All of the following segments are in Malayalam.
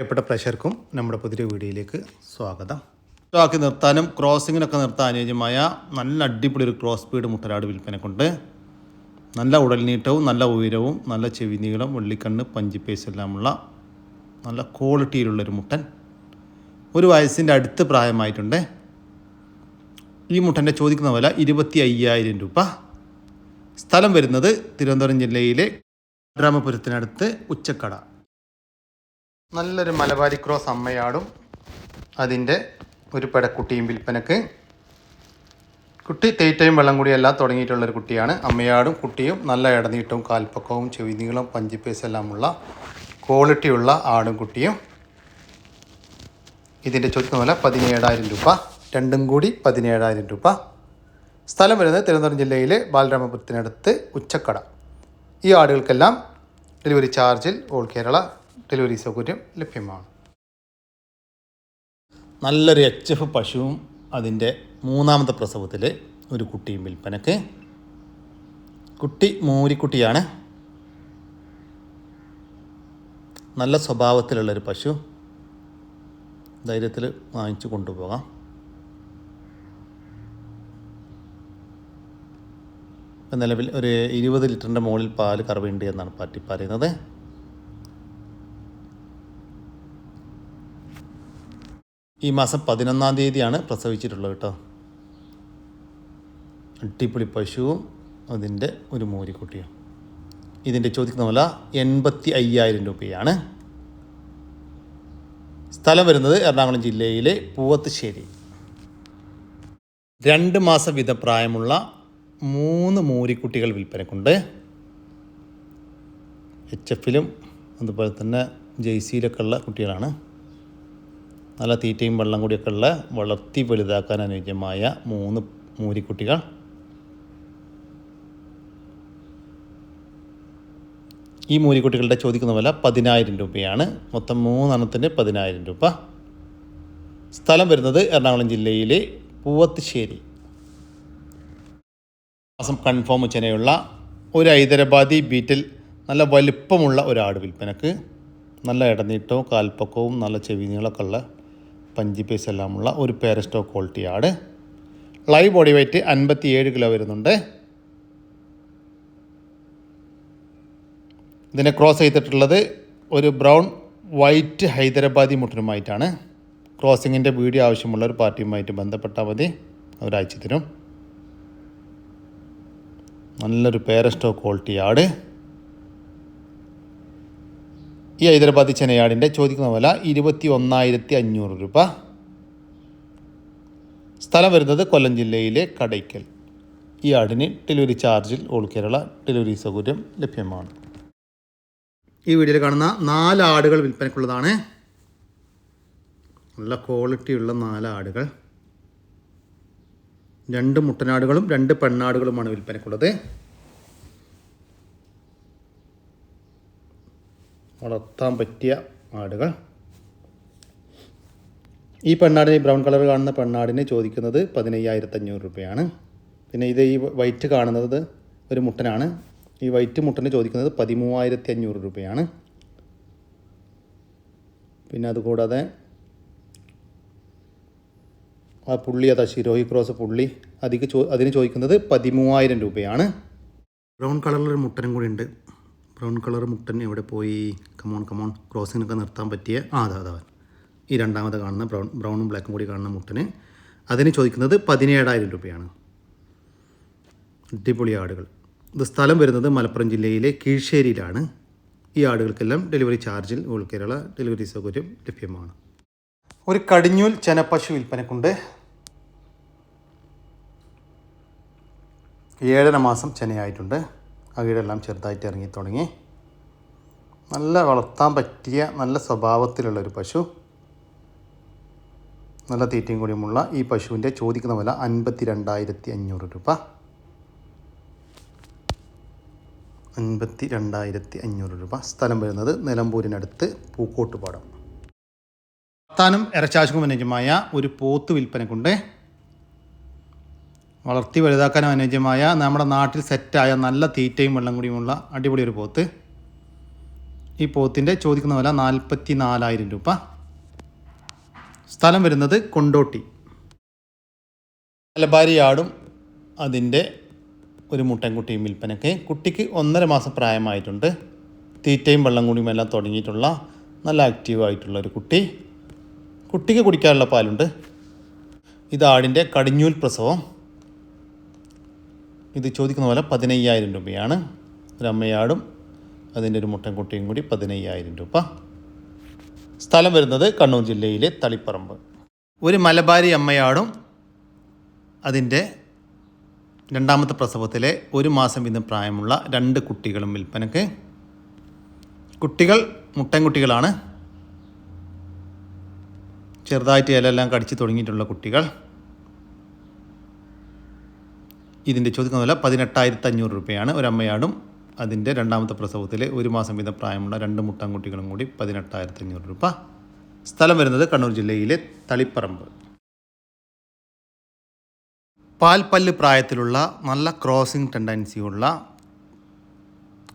പ്രിയപ്പെട്ട പ്രഷർക്കും നമ്മുടെ പുതിയ വീഡിയോയിലേക്ക് സ്വാഗതം. ബാക്കി നിർത്താനും ക്രോസിങ്ങിനൊക്കെ നിർത്താൻ അനുയോജ്യമായ നല്ല അടിപൊളി ഒരു ക്രോസ് സ്പീഡ് മുട്ടനാട് വിൽപ്പനക്കുണ്ട്. നല്ല ഉടൽനീട്ടവും നല്ല ഉയരവും നല്ല ചെവി നീളം വെള്ളിക്കണ്ണ് പഞ്ചിപ്പേസ് എല്ലാമുള്ള നല്ല ക്വാളിറ്റിയിലുള്ളൊരു മുട്ടൻ. ഒരു വയസ്സിന്റെ അടുത്ത് പ്രായമായിട്ടുണ്ട്. ഈ മുട്ടന്റെ ചോദിക്കുന്ന വില ഇരുപത്തി അയ്യായിരം രൂപ. സ്ഥലം വരുന്നത് തിരുവനന്തപുരം ജില്ലയിലെ രാമപുരത്തിനടുത്ത് ഉച്ചക്കട. നല്ലൊരു മലബാരി ക്രോസ് അമ്മയാടും അതിന്റെ ഒരു പെടക്കുട്ടിയും വിൽപ്പനക്ക്. കുട്ടി തേറ്റയും വെള്ളം കൂടിയെല്ലാം തുടങ്ങിയിട്ടുള്ളൊരു കുട്ടിയാണ്. അമ്മയാടും കുട്ടിയും നല്ല ഇടനീട്ടവും കാൽപ്പക്കവും ചെവി നീളം ഉള്ള ക്വാളിറ്റിയുള്ള ആടും കുട്ടിയും. ഇതിന്റെ ചുറ്റുമല പതിനേഴായിരം രൂപ. രണ്ടും കൂടി പതിനേഴായിരം രൂപ. സ്ഥലം വരുന്നത് തിരുവനന്തപുരം ജില്ലയിലെ ബാലരാമപുരത്തിനടുത്ത് ഉച്ചക്കട. ഈ ആടുകൾക്കെല്ലാം ഡെലിവറി ചാർജിൽ ഓൾ കേരള ഡെലിവറി സൗകര്യം ലഭ്യമാണ്. നല്ലൊരു എച്ച് എഫ് പശുവും അതിന്റെ മൂന്നാമത്തെ പ്രസവത്തിൽ ഒരു കുട്ടിയും വിൽപ്പനക്ക് കുട്ടി മൂരിക്കുട്ടിയാണ്. നല്ല സ്വഭാവത്തിലുള്ളൊരു പശു. ധൈര്യത്തിൽ വാങ്ങിച്ചു കൊണ്ടുപോകാം. നിലവിൽ ഒരു ഇരുപത് ലിറ്ററിന്റെ മുകളിൽ പാൽ കറവുണ്ട് എന്നാണ് പാറ്റി പറയുന്നത്. ഈ മാസം പതിനൊന്നാം തീയതിയാണ് പ്രസവിച്ചിട്ടുള്ളത് കേട്ടോ. അട്ടിപ്പൊളി പശുവും അതിന്റെ ഒരു മോരിക്കുട്ടിയും ഇതിന്റെ ചോദിക്കുന്ന വില എൺപത്തി അയ്യായിരം രൂപയാണ്. സ്ഥലം വരുന്നത് എറണാകുളം ജില്ലയിലെ പൂവത്തുശ്ശേരി. രണ്ട് മാസം വിധ പ്രായമുള്ള മൂന്ന് മോരിക്കുട്ടികൾ വിൽപ്പനക്കുണ്ട്. എച്ച് എഫിലും അതുപോലെ തന്നെ ജെയ്സിയിലൊക്കെ ഉള്ള കുട്ടികളാണ്. നല്ല തീറ്റയും വെള്ളം കൂടിയൊക്കെ ഉള്ള വളർത്തി വലുതാക്കാൻ അനുയോജ്യമായ മൂന്ന് മൂരിക്കുട്ടികൾ. ഈ മൂരിക്കുട്ടികളുടെ ചോദിക്കുന്ന വില പതിനായിരം രൂപയാണ്. മൊത്തം മൂന്നെണ്ണത്തിന് പതിനായിരം രൂപ. സ്ഥലം വരുന്നത് എറണാകുളം ജില്ലയിലെ പൂവത്തുശ്ശേരി. മാസം കൺഫേം ചെനയുള്ള ഒരു ഹൈദരാബാദി ബീറ്റിൽ നല്ല വലിപ്പമുള്ള ഒരാട് വിൽപ്പനക്ക്. നല്ല ഇടനീട്ടവും കാൽപ്പക്കവും നല്ല ചെവി നീളമൊക്കെ ഉള്ള പഞ്ചി പീസ് എല്ലാമുള്ള ഒരു പേരസ്റ്റോ ക്വാളിറ്റി ആട് ലൈവ് ബോഡി വെയ്റ്റ് അൻപത്തി ഏഴ് കിലോ വരുന്നുണ്ട്. ഇതിനെ ക്രോസ് ചെയ്തിട്ടുള്ളത് ഒരു ബ്രൗൺ വൈറ്റ് ഹൈദരാബാദി മുട്ടനുമായിട്ടാണ്. ക്രോസിങ്ങിന്റെ വീഡിയോ ആവശ്യമുള്ള ഒരു പാർട്ടിയുമായിട്ട് ബന്ധപ്പെട്ടാൽ മതി. അവരയച്ചു തരും. നല്ലൊരു പേരസ്റ്റോ ക്വാളിറ്റി ആട് ഈ ഹൈദരാബാദി ചെനയാടിന്റെ ചോദിക്കുന്ന വില ഇരുപത്തി ഒന്നായിരത്തി അഞ്ഞൂറ് രൂപ. സ്ഥലം വരുന്നത് കൊല്ലം ജില്ലയിലെ കടയ്ക്കൽ. ഈ ആടിന് ഡെലിവറി ചാർജിൽ ഓൾ കേരള ഡെലിവറി സൗകര്യം ലഭ്യമാണ്. ഈ വീഡിയോയിൽ കാണുന്ന നാല് ആടുകൾ വിൽപ്പനയ്ക്കുള്ളതാണ്. നല്ല ക്വാളിറ്റിയുള്ള നാല് ആടുകൾ. രണ്ട് മുട്ടനാടുകളും രണ്ട് പെണ്ണാടുകളുമാണ് വിൽപ്പനയ്ക്കുള്ളത്. വളർത്താൻ പറ്റിയ ആടുകൾ. ഈ പെണ്ണാടിന് ബ്രൗൺ കളർ കാണുന്ന പെണ്ണാടിന് ചോദിക്കുന്നത് പതിനയ്യായിരത്തി അഞ്ഞൂറ് രൂപയാണ്. പിന്നെ ഇത് ഈ വൈറ്റ് കാണുന്നത് ഒരു മുട്ടനാണ്. ഈ വൈറ്റ് മുട്ടന് ചോദിക്കുന്നത് പതിമൂവായിരത്തി അഞ്ഞൂറ് രൂപയാണ്. പിന്നെ അതുകൂടാതെ ആ പുള്ളി അതാ ശിരോഹി ക്രോസ് പുള്ളി അതിക്ക് ചോ അതിന് ചോദിക്കുന്നത് പതിമൂവായിരം രൂപയാണ്. ബ്രൗൺ കളറിലൊരു മുട്ടനും കൂടി ഉണ്ട്. ബ്രൗൺ കളർ മുട്ടൻ എവിടെ പോയി? കമോൺ കമോൺ ക്രോസിനൊക്കെ നിർത്താൻ പറ്റിയ ആ അതാ അതാ ഈ രണ്ടാമത് കാണുന്ന ബ്രൗൺ ബ്രൗണും ബ്ലാക്കും കൂടി കാണുന്ന മുട്ടന് അതിന് ചോദിക്കുന്നത് പതിനേഴായിരം രൂപയാണ്. അടിപൊളി ആടുകൾ. ഇത് സ്ഥലം വരുന്നത് മലപ്പുറം ജില്ലയിലെ കീഴ്ശ്ശേരിയിലാണ് ഈ ആടുകൾക്കെല്ലാം ഡെലിവറി ചാർജിൽ ഓൾ കേരള ഡെലിവറി സൗകര്യം ലഭ്യമാണ്. ഒരു കടിഞ്ഞൂൽ ചെനപ്പശു വിൽപ്പനക്കുണ്ട്. ഏഴര മാസം ചെനയായിട്ടുണ്ട്. അകിടെല്ലാം ചെറുതായിട്ട് ഇറങ്ങി തുടങ്ങി. നല്ല വളർത്താൻ പറ്റിയ നല്ല സ്വഭാവത്തിലുള്ള ഒരു പശു. നല്ല തീറ്റയും കൂടിയുമുള്ള ഈ പശുവിന്റെ ചോദിക്കുന്ന വില അൻപത്തി രണ്ടായിരത്തി അഞ്ഞൂറ് രൂപ. അൻപത്തി രണ്ടായിരത്തി അഞ്ഞൂറ് രൂപ. സ്ഥലം വരുന്നത് നിലമ്പൂരിനടുത്ത് പൂക്കോട്ടുപാടം. വർത്താനം ഇറച്ചാശുക്കും അനുയോജ്യമായ ഒരു പോത്ത് വിൽപ്പനക്കുണ്ട്. വളർത്തി വലുതാക്കാൻ അനുയോജ്യമായ നമ്മുടെ നാട്ടിൽ സെറ്റായ നല്ല തീറ്റയും വെള്ളം കൂടിയുമുള്ള അടിപൊളി ഒരു പോത്ത്. ഈ പോത്തിന്റെ ചോദിക്കുന്ന വില നാൽപ്പത്തി നാലായിരം രൂപ. സ്ഥലം വരുന്നത് കൊണ്ടോട്ടി. മലബാരി ആടും അതിന്റെ ഒരു മുട്ടൻകുട്ടിയും വിൽപ്പനയ്ക്ക് കുട്ടിക്ക് ഒന്നര മാസം പ്രായമായിട്ടുണ്ട്. തീറ്റയും വെള്ളം കൂടിയും എല്ലാം തുടങ്ങിയിട്ടുള്ള നല്ല ആക്റ്റീവ് ആയിട്ടുള്ള ഒരു കുട്ടി. കുട്ടിക്ക് കുടിക്കാനുള്ള പാലുണ്ട്. ഇത് ആടിന്റെ കടിഞ്ഞൂൽ പ്രസവം. ഇത് ചോദിക്കുന്ന പോലെ പതിനയ്യായിരം രൂപയാണ്. ഒരമ്മയാടും അതിന്റെ ഒരു മുട്ടൻകുട്ടിയും കൂടി പതിനയ്യായിരം രൂപ. സ്ഥലം വരുന്നത് കണ്ണൂർ ജില്ലയിലെ തളിപ്പറമ്പ്. ഒരു മലബാരി അമ്മയാടും അതിന്റെ രണ്ടാമത്തെ പ്രസവത്തിലെ ഒരു മാസം വീതം പ്രായമുള്ള രണ്ട് കുട്ടികളും വിൽപ്പനക്ക്. കുട്ടികൾ മുട്ടൻകുട്ടികളാണ്. ചെറുതായിട്ട് ഇലയെല്ലാം കടിച്ചു തുടങ്ങിയിട്ടുള്ള കുട്ടികൾ. ഇതിന്റെ ചോദിക്കുന്ന വില പതിനെട്ടായിരത്തി അഞ്ഞൂറ് രൂപയാണ്. ഒരമ്മയാടും അതിന്റെ രണ്ടാമത്തെ പ്രസവത്തിൽ ഒരു മാസം വീതം പ്രായമുള്ള രണ്ട് മുട്ടാൻകുട്ടികളും കൂടി പതിനെട്ടായിരത്തി അഞ്ഞൂറ് രൂപ. സ്ഥലം വരുന്നത് കണ്ണൂർ ജില്ലയിലെ തളിപ്പറമ്പ്. പാൽപ്പല്ല് പ്രായത്തിലുള്ള നല്ല ക്രോസിംഗ് ടെൻഡൻസിയുള്ള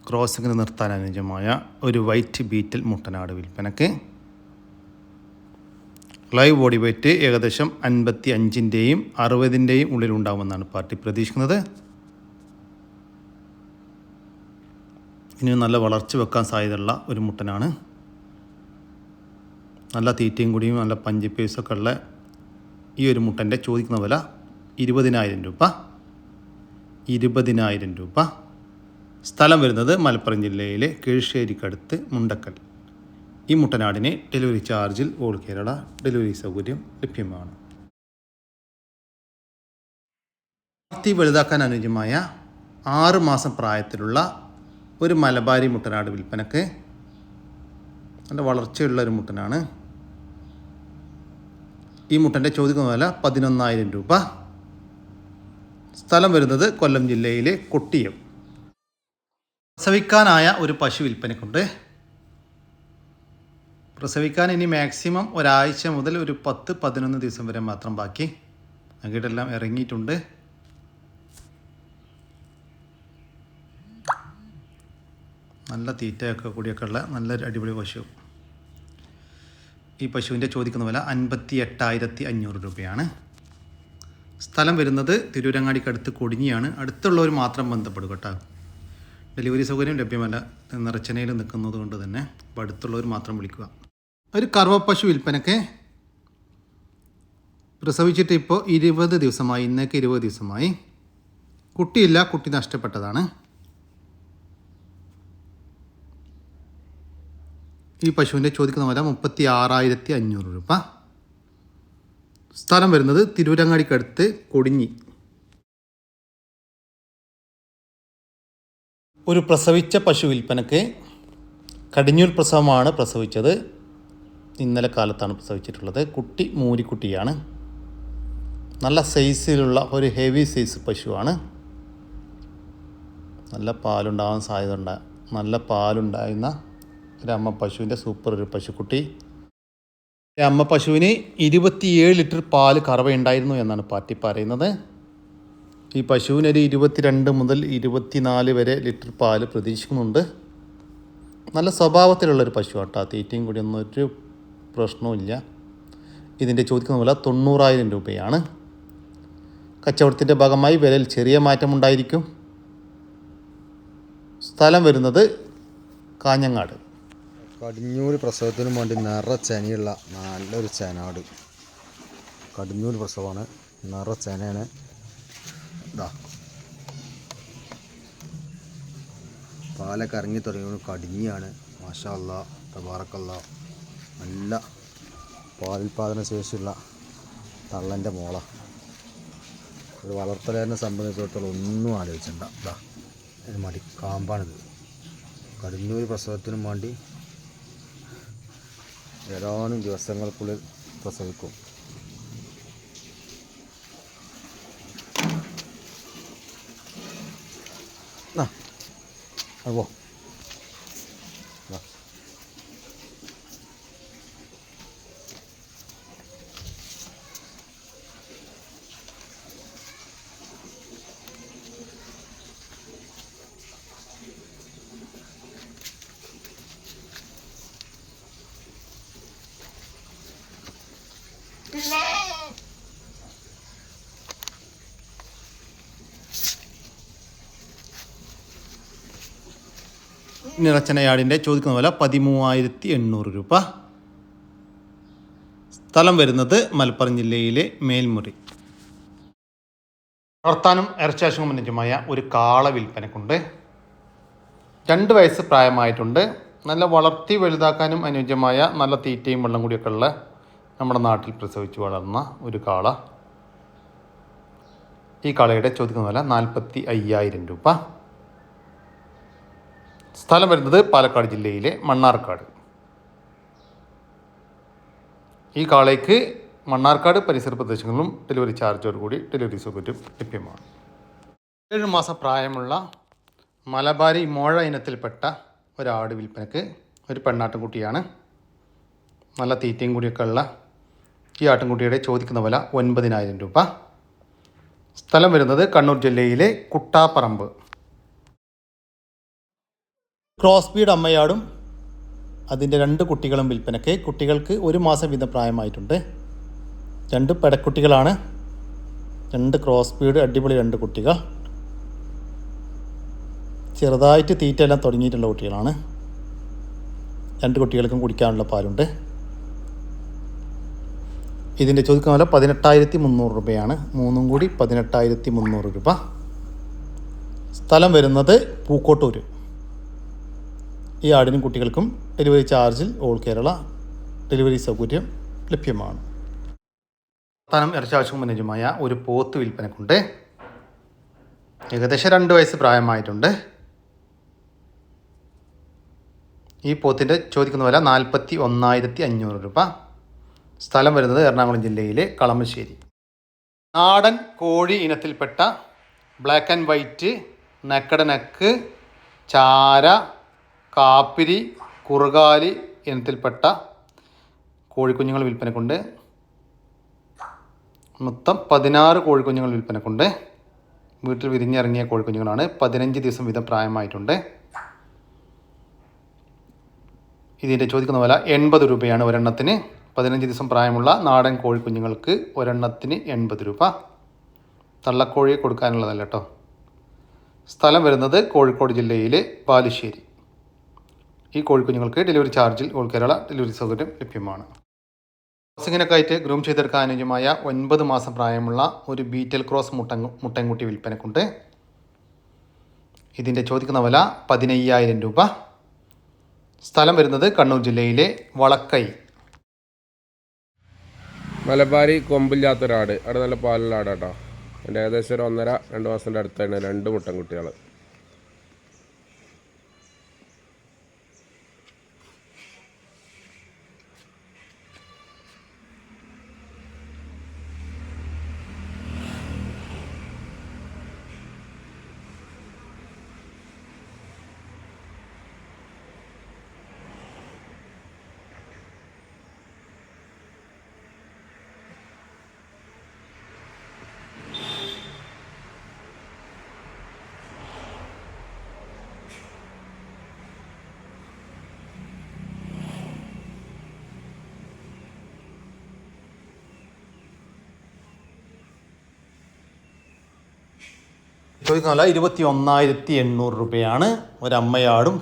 ക്രോസിങ്ങിന് നിർത്താൻ അനുയോജ്യമായ ഒരു വൈറ്റ് ബീറ്റിൽ മുട്ടനാട് വിൽപ്പനക്ക് ലൈവ് ബോഡി വെയ്റ്റ് ഏകദേശം അൻപത്തി അഞ്ചിന്റെയും അറുപതിന്റെയും ഉള്ളിലുണ്ടാവുമെന്നാണ് പാർട്ടി പ്രതീക്ഷിക്കുന്നത്. ഇനി നല്ല വളർച്ച വെക്കാൻ സാധ്യതയുള്ള ഒരു മുട്ടനാണ്. നല്ല തീറ്റയും കൂടിയും നല്ല പഞ്ചപ്പേസൊക്കെ ഉള്ള ഈ ഒരു മുട്ടന്റെ ചോദിക്കുന്ന വില ഇരുപതിനായിരം രൂപ. ഇരുപതിനായിരം രൂപ. സ്ഥലം വരുന്നത് മലപ്പുറം ജില്ലയിലെ കീഴ്ശ്ശേരിക്കടുത്ത് മുണ്ടക്കൽ. ഈ മുട്ടനാടിനെ ഡെലിവറി ചാർജിൽ ഓൾ കേരള ഡെലിവറി സൗകര്യം ലഭ്യമാണ്. വളർത്തി വലുതാക്കാൻ അനുയോജ്യമായ ആറ് മാസം പ്രായത്തിലുള്ള ഒരു മലബാരി മുട്ടനാട് വിൽപ്പനക്ക് നല്ല വളർച്ചയുള്ള ഒരു മുട്ടനാണ്. ഈ മുട്ടന്റെ ചോദിക്കുന്ന വില പതിനൊന്നായിരം രൂപ. സ്ഥലം വരുന്നത് കൊല്ലം ജില്ലയിലെ കൊട്ടിയം. പ്രസവിക്കാനായ ഒരു പശു വിൽപ്പനക്കുണ്ട്. പ്രസവിക്കാൻ ഇനി മാക്സിമം ഒരാഴ്ച മുതൽ ഒരു പത്ത് പതിനൊന്ന് ദിവസം വരെ മാത്രം ബാക്കി. അങ്ങോട്ടെല്ലാം ഇറങ്ങിയിട്ടുണ്ട്. നല്ല തീറ്റയൊക്കെ കൂടിയൊക്കെ ഉള്ള നല്ലൊരു അടിപൊളി പശു. ഈ പശുവിന്റെ ചോദിക്കുന്ന വില അൻപത്തി എട്ടായിരത്തി അഞ്ഞൂറ് രൂപയാണ്. സ്ഥലം വരുന്നത് തിരൂരങ്ങാടിക്ക് അടുത്ത് കൊടിഞ്ഞിയാണ്. അടുത്തുള്ളവർ മാത്രം ബന്ധപ്പെടും കേട്ടോ. ഡെലിവറി സൗകര്യം ലഭ്യമല്ല. നിറച്ചനയിൽ നിൽക്കുന്നത് കൊണ്ട് തന്നെ. അപ്പോൾ അടുത്തുള്ളവർ മാത്രം വിളിക്കുക. ഒരു കറുവപ്പശു പശു വിൽപ്പനക്ക് പ്രസവിച്ചിട്ട് ഇപ്പോൾ ഇരുപത് ദിവസമായി ഇന്നേക്ക് ഇരുപത് ദിവസമായി. കുട്ടിയില്ല കുട്ടി നഷ്ടപ്പെട്ടതാണ്. ഈ പശുവിന്റെ ചോദിക്കുന്ന വില മുപ്പത്തി ആറായിരത്തി അഞ്ഞൂറ് രൂപ. സ്ഥലം വരുന്നത് തിരുവരങ്ങാടിക്കടുത്ത് കൊടിഞ്ഞി. ഒരു പ്രസവിച്ച പശു വിൽപ്പനക്ക് കടിഞ്ഞൂൽ പ്രസവമാണ് പ്രസവിച്ചത്. ഇന്നലെ കാലത്താണ് പ്രസവിച്ചിട്ടുള്ളത്. കുട്ടി മൂരിക്കുട്ടിയാണ്. നല്ല സൈസിലുള്ള ഒരു ഹെവി സൈസ് പശുവാണ്. നല്ല പാലുണ്ടാകാൻ സാധ്യത ഉണ്ട് നല്ല പാലുണ്ടായിരുന്ന ഒരു അമ്മ പശുവിന്റെ സൂപ്പർ ഒരു പശുക്കുട്ടി. അമ്മ പശുവിന് ഇരുപത്തിയേഴ് ലിറ്റർ പാൽ കറവയുണ്ടായിരുന്നു എന്നാണ് പാർട്ടി പറയുന്നത്. ഈ പശുവിന് ഒരു ഇരുപത്തിരണ്ട് മുതൽ ഇരുപത്തിനാല് വരെ ലിറ്റർ പാൽ പ്രതീക്ഷിക്കുന്നുണ്ട്. നല്ല സ്വഭാവത്തിലുള്ളൊരു പശു കേട്ടോ തീറ്റയും കൂടി ഒന്നും ഒരു പ്രശ്നവുമില്ല. ഇതിന്റെ ചോദിക്കുന്ന വില തൊണ്ണൂറായിരം രൂപയാണ്. കച്ചവടത്തിന്റെ ഭാഗമായി വിലയിൽ ചെറിയ മാറ്റമുണ്ടായിരിക്കും. സ്ഥലം വരുന്നത് കാഞ്ഞങ്ങാട്. കടിഞ്ഞൂൽ പ്രസവത്തിനും വേണ്ടി നിറ ചെനയുള്ള നല്ലൊരു ചെനാട്. കടിഞ്ഞൂൽ പ്രസവമാണ്. നിറ ചെനയാണ്. ഇതാ പാലൊക്കെ ഇറങ്ങി തുടങ്ങിയ കടിഞ്ഞിയാണ്. മാഷാ അല്ല തബാറക്കല്ല നല്ല പാലുൽപാദന ശേഷിയുള്ള തള്ളന്റെ മോള. ഒരു വളർത്തലേനെ സംബന്ധിച്ചിടത്തോളം ഒന്നും ആലോചിച്ചിട്ടുണ്ട ഇതാ ഇത് മടി. പ്രസവത്തിനും വേണ്ടി ഏതാനും ദിവസങ്ങൾക്കുള്ളിൽ പ്രസവിക്കും. ആ അത് നിറച്ചനയാടിന്റെ ചോദിക്കുന്ന വില പതിമൂവായിരത്തി എണ്ണൂറ് രൂപ. സ്ഥലം വരുന്നത് മലപ്പുറം ജില്ലയിലെ മേൽമുറി. വളർത്താനും ഇറച്ചാശും അനുജമായ ഒരു കാള വിൽപ്പനക്കുണ്ട്. രണ്ട് വയസ്സ് പ്രായമായിട്ടുണ്ട്. നല്ല വളർത്തി വലുതാക്കാനും അനുയോജ്യമായ നല്ല തീറ്റയും വെള്ളം കൂടിയൊക്കെ ഉള്ള നമ്മുടെ നാട്ടിൽ പ്രസവിച്ച് വളർന്ന ഒരു കാള. ഈ കാളയുടെ ചോദിക്കുന്ന വില നാൽപ്പത്തി അയ്യായിരം രൂപ. സ്ഥലം വരുന്നത് പാലക്കാട് ജില്ലയിലെ മണ്ണാർക്കാട്. ഈ കാളയ്ക്ക് മണ്ണാർക്കാട് പരിസര പ്രദേശങ്ങളിലും ഡെലിവറി ചാർജോട് കൂടി ഡെലിവറി സൗകര്യം ലഭ്യമാണ്. ഏഴ് മാസ പ്രായമുള്ള മലബാരി മോഴ ഇനത്തിൽപ്പെട്ട ഒരാട് വിൽപ്പനക്ക് ഒരു പെണ്ണാട്ടുംകുട്ടിയാണ്. നല്ല തീറ്റയും കൂടിയൊക്കെ ഉള്ള ഈ ആട്ടിൻകുട്ടിയുടെ ചോദിക്കുന്ന വില ഒൻപതിനായിരം രൂപ. സ്ഥലം വരുന്നത് കണ്ണൂർ ജില്ലയിലെ കുട്ടാപ്പറമ്പ് ക്രോസ് ബീഡ് അമ്മയാടും അതിന്റെ രണ്ട് കുട്ടികളും വിൽപ്പനയ്ക്ക്. കുട്ടികൾക്ക് ഒരു മാസം വീതം പ്രായമായിട്ടുണ്ട്. രണ്ട് പെടക്കുട്ടികളാണ്. രണ്ട് ക്രോസ് ബീഡ് അടിപൊളി രണ്ട് കുട്ടികൾ. ചെറുതായിട്ട് തീറ്റയെല്ലാം തുടങ്ങിയിട്ടുള്ള കുട്ടികളാണ്. രണ്ട് കുട്ടികൾക്കും കുടിക്കാനുള്ള പാലുണ്ട്. ഇതിന്റെ ചോദിക്കുന്ന പോലെ പതിനെട്ടായിരത്തി മുന്നൂറ് രൂപയാണ്. മൂന്നും കൂടി പതിനെട്ടായിരത്തി മുന്നൂറ് രൂപ. സ്ഥലം വരുന്നത് പൂക്കോട്ടൂർ ഈ ആടിനും കുട്ടികൾക്കും ഡെലിവറി ചാർജിൽ ഓൾ കേരള ഡെലിവറി സൗകര്യം ലഭ്യമാണ്. സ്ഥാനം ഇറച്ചാവശ്യം അനുജമായ ഒരു പോത്ത് വിൽപ്പനക്കുണ്ട്. ഏകദേശം രണ്ട് വയസ്സ് പ്രായമായിട്ടുണ്ട്. ഈ പോത്തിന്റെ ചോദിക്കുന്ന വില നാൽപ്പത്തി ഒന്നായിരത്തി അഞ്ഞൂറ് രൂപ. സ്ഥലം വരുന്നത് എറണാകുളം ജില്ലയിലെ കളമശ്ശേരി. നാടൻ കോഴി ഇനത്തിൽപ്പെട്ട ബ്ലാക്ക് ആൻഡ് വൈറ്റ് നെക്കട നെക്ക് ചാര കാപ്പിരി കുറുകാലി ഇനത്തിൽപ്പെട്ട കോഴിക്കുഞ്ഞുങ്ങൾ വിൽപ്പനക്കുണ്ട്. മൊത്തം പതിനാറ് കോഴിക്കുഞ്ഞുങ്ങൾ വിൽപ്പനക്കുണ്ട്. വീട്ടിൽ വിരിഞ്ഞിറങ്ങിയ കോഴിക്കുഞ്ഞുങ്ങളാണ്. പതിനഞ്ച് ദിവസം വീതം പ്രായമായിട്ടുണ്ട്. ഇതിന്റെ ചോദിക്കുന്ന പോലെ എൺപത് രൂപയാണ് ഒരെണ്ണത്തിന്. പതിനഞ്ച് ദിവസം പ്രായമുള്ള നാടൻ കോഴിക്കുഞ്ഞുങ്ങൾക്ക് ഒരെണ്ണത്തിന് എൺപത് രൂപ. തള്ളക്കോഴിയെ കൊടുക്കാനുള്ളതല്ല കേട്ടോ. സ്ഥലം വരുന്നത് കോഴിക്കോട് ജില്ലയിലെ ബാലുശ്ശേരി. ഈ കോഴിക്കുഞ്ഞുങ്ങൾക്ക് ഡെലിവറി ചാർജിൽ ഓൾ കേരള ഡെലിവറി സൗകര്യം ലഭ്യമാണ്. ക്രോസിങ്ങിനൊക്കെ ഗ്രൂം ചെയ്തെടുക്കാൻ അനുയോജ്യമായ ഒൻപത് മാസം പ്രായമുള്ള ഒരു ബീറ്റൽ ക്രോസ് മുട്ട മുട്ടൻകുട്ടി വിൽപ്പനക്കുണ്ട്. ഇതിന്റെ ചോദിക്കുന്ന വില പതിനയ്യായിരം രൂപ. സ്ഥലം വരുന്നത് കണ്ണൂർ ജില്ലയിലെ വളക്കൈ. മലബാരി കൊമ്പില്ലാത്തൊരാട്. അവിടെ നല്ല പാലുള്ള ആടാട്ടോ. ഏകദേശം ഒരു ഒന്നര രണ്ട് മാസത്തിന്റെ അടുത്താണ് രണ്ട് മുട്ടൻകുട്ടികൾ ചോദിക്കുന്ന വില ഇരുപത്തി ഒന്നായിരത്തി എണ്ണൂറ് രൂപയാണ് ഒരമ്മയാടും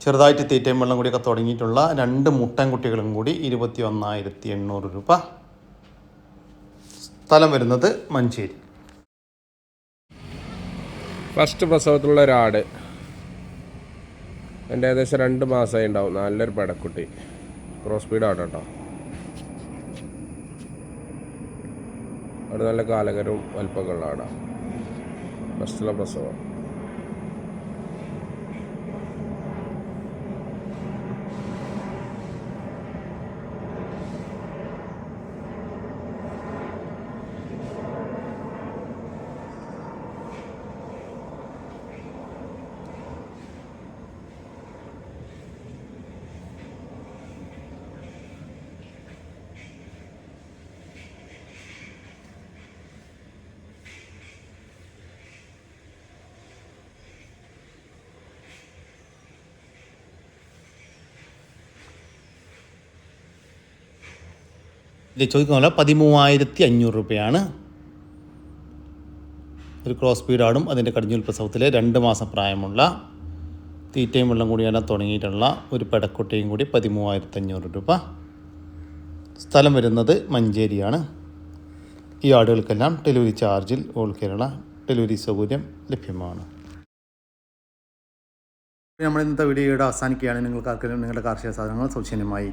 ചെറുതായിട്ട് തീറ്റയും വെള്ളം കൂടിയൊക്കെ തുടങ്ങിയിട്ടുള്ള രണ്ട് മുട്ടൻകുട്ടികളും കൂടി ഇരുപത്തി ഒന്നായിരത്തി എണ്ണൂറ് രൂപ. സ്ഥലം വരുന്നത് മഞ്ചേരി. ഫസ്റ്റ് പ്രസവത്തിലുള്ള ഒരാട്. എന്റെ ഏകദേശം രണ്ട് മാസമായി ഉണ്ടാവും. നല്ലൊരു പടക്കുട്ടി. ക്രോസ് സ്പീഡ് ആട്ടോ കേട്ടോ അവിടെ നല്ല കാലകരവും വലിപ്പമൊക്കെ ഉള്ള ആടാ ഫസ്റ്റുള്ള പ്രസവം ഇത് ചോദിക്കുന്ന പതിമൂവായിരത്തി അഞ്ഞൂറ് രൂപയാണ്. ഒരു ക്രോസ് പീഡാടും അതിന്റെ കടിഞ്ഞൂൽ പ്രസവത്തിലെ രണ്ട് മാസം പ്രായമുള്ള തീറ്റയും വെള്ളം കൂടിയാണ് തുടങ്ങിയിട്ടുള്ള ഒരു പെടക്കുട്ടിയും കൂടി പതിമൂവായിരത്തി അഞ്ഞൂറ് രൂപ. സ്ഥലം വരുന്നത് മഞ്ചേരിയാണ്. ഈ ആടുകൾക്കെല്ലാം ഡെലിവറി ചാർജിൽ ഓൾ കേരള ഡെലിവറി സൗകര്യം ലഭ്യമാണ്. നമ്മൾ ഇന്നത്തെ വീഡിയോയുടെ അവസാനിക്കുകയാണ്. നിങ്ങൾക്ക് നിങ്ങളുടെ കാർഷിക സാധനങ്ങൾ സൗജന്യമായി